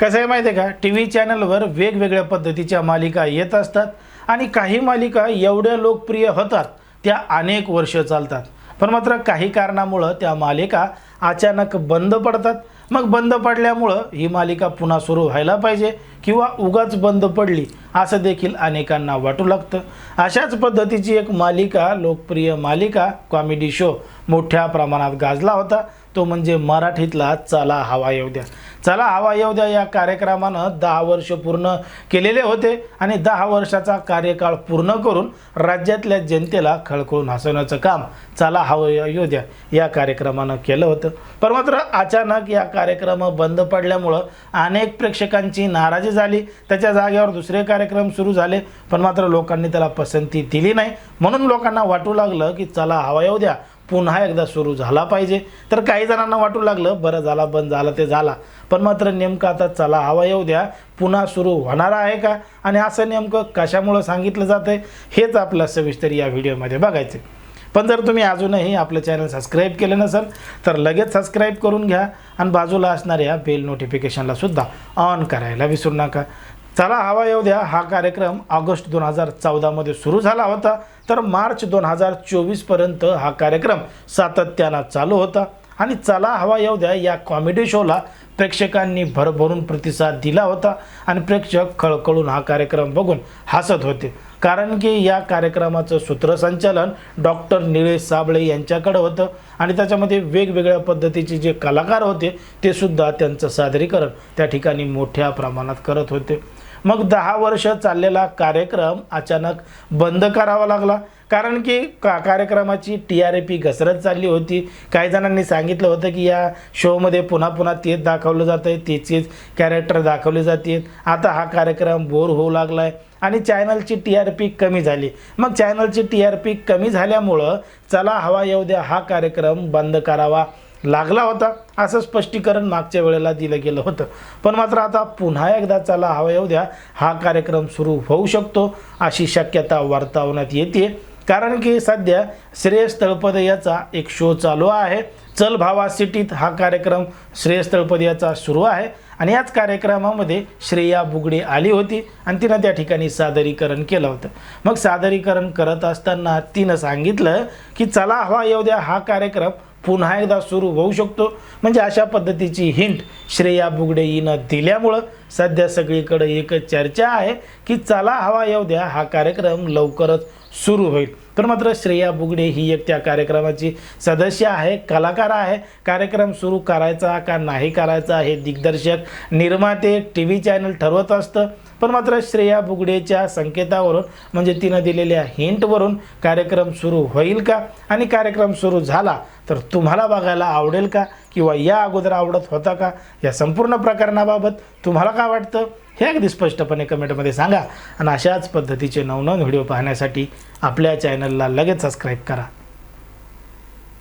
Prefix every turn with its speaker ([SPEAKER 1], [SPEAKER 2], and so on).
[SPEAKER 1] कसं आहे माहिती आहे का? टी व्ही चॅनलवर वेगवेगळ्या पद्धतीच्या मालिका येत असतात आणि काही मालिका एवढ्या लोकप्रिय होतात त्या अनेक वर्ष चालतात. पण मात्र काही कारणामुळं त्या मालिका अचानक बंद पडतात. मग बंद पडल्यामुळं ही मालिका पुन्हा सुरू व्हायला पाहिजे किंवा उगाच बंद पडली असं देखील अनेकांना वाटू लागतं. अशाच पद्धतीची एक मालिका लोकप्रिय मालिका कॉमेडी शो मोठ्या प्रमाणात गाजला होता. तो म्हणजे मराठीतला चला हवा येऊ द्या. चला हवा येऊ द्या या कार्यक्रमानं. दहा वर्ष पूर्ण केलेले होते आणि दहा वर्षाचा कार्यकाळ पूर्ण करून राज्यातल्या जनतेला खळखळून हसवण्याचं काम चला हवा येऊ द्या या कार्यक्रमानं केलं होतं. पण मात्र अचानक या कार्यक्रम बंद पडल्यामुळं अनेक प्रेक्षकांची नाराजी झाली. त्याच्या जागेवर दुसरे कार्यक्रम सुरू झाले पण मात्र लोकांनी त्याला पसंती दिली नाही. म्हणून लोकांना वाटू लागलं की चला हवा येऊ द्या. पुन्हा एकदा सुरू झाला पाहिजे. तर काही जणांना वाटू लागलं बरं झाला बंद झाला ते झाला. पण मात्र नेमकं आता चला हवा येऊ द्या पुन्हा सुरू होणार आहे का? आणि असं नेमकं कशामुळं सांगितलं जातं आहे हेच आपलं सविस्तर या व्हिडिओमध्ये बघायचं पण जर तुम्ही अजूनही आपलं चॅनल सबस्क्राईब केलं नसेल तर लगेच सबस्क्राईब करून घ्या आणि बाजूला असणाऱ्या बेल नोटिफिकेशनला सुद्धा ऑन करायला विसरू नका. चला हवा येऊ द्या. हा कार्यक्रम ऑगस्ट दोन हजार चौदामध्ये सुरू झाला होता. तर मार्च दोन हजार चोवीसपर्यंत हा कार्यक्रम सातत्यानं चालू होता. आणि चला हवा येऊ द्या या कॉमेडी शोला प्रेक्षकांनी भरभरून प्रतिसाद दिला होता. आणि प्रेक्षक खळखळून हा कार्यक्रम बघून हसत होते. कारण की या कार्यक्रमाचं सूत्रसंचालन डॉक्टर निळेश साबळे यांच्याकडं होतं. आणि त्याच्यामध्ये वेगवेगळ्या पद्धतीचे जे कलाकार होते ते सुद्धा त्यांचं सादरीकरण त्या ठिकाणी मोठ्या प्रमाणात करत होते. मग दहा वर्ष चाललेला कार्यक्रम अचानक बंद करावा लागला. कारण की का कार्यक्रमाची टी आर ए पी घसरत चालली होती. काही जणांनी सांगितलं होतं की या शोमध्ये पुन्हा पुन्हा तेच दाखवलं जातं आहे तेचेच कॅरेक्टर दाखवले जातील आता हा कार्यक्रम बोर होऊ लागला आहे आणि चॅनलची टी आर पी कमी झाली. मग चॅनलची टी आर पी कमी झाल्यामुळं चला हवा येऊ द्या हा कार्यक्रम बंद करावा. लागला होता. असं स्पष्टीकरण मागच्या वेळेला दिलं गेलं होतं. पण मात्र आता पुन्हा एकदा चला हवा येऊ द्या. हा कार्यक्रम सुरू होऊ शकतो अशी शक्यता वर्तवण्यात येते कारण की सध्या श्रेयस तळपदे याचा एक शो चालू आहे. चल भावा सिटीत हा कार्यक्रम श्रेयस तळपदे याचा सुरू आहे. आणि याच कार्यक्रमामध्ये श्रेया बुगडे आली होती आणि तिनं त्या ठिकाणी सादरीकरण केलं होतं. मग सादरीकरण करत असताना तिनं सांगितलं की चला हवा येऊ द्या. हा कार्यक्रम पुन्हा एकदा सुरू होऊ शकतो. म्हणजे अशा पद्धतीची हिंट श्रेया बुगडे हिनं दिल्यामुळं सध्या सगळीकडे एकच चर्चा आहे की चला हवा येऊ द्या हा कार्यक्रम लवकरच सुरू होईल. तर मात्र श्रेया बुगडे ही एक त्या कार्यक्रमाची सदस्य आहे कलाकार आहे. कार्यक्रम सुरू करायचा का नाही करायचा हे दिग्दर्शक निर्माते टी व्ही चॅनल ठरवत असतं. पण मात्र श्रेया बुगडेच्या संकेतावरून म्हणजे तिनं दिलेल्या हिंटवरून कार्यक्रम सुरू होईल का? आणि कार्यक्रम सुरू झाला तर तुम्हाला बघायला आवडेल का? किंवा या अगोदर आवडत होता का? या संपूर्ण प्रकरणाबाबत तुम्हाला का वाटतं? हे अगदी स्पष्टपणे कमेंटमध्ये सांगा. आणि अशाच पद्धतीचे नवनवन व्हिडिओ पाहण्यासाठी आपल्या चॅनलला लगेच सबस्क्राईब करा.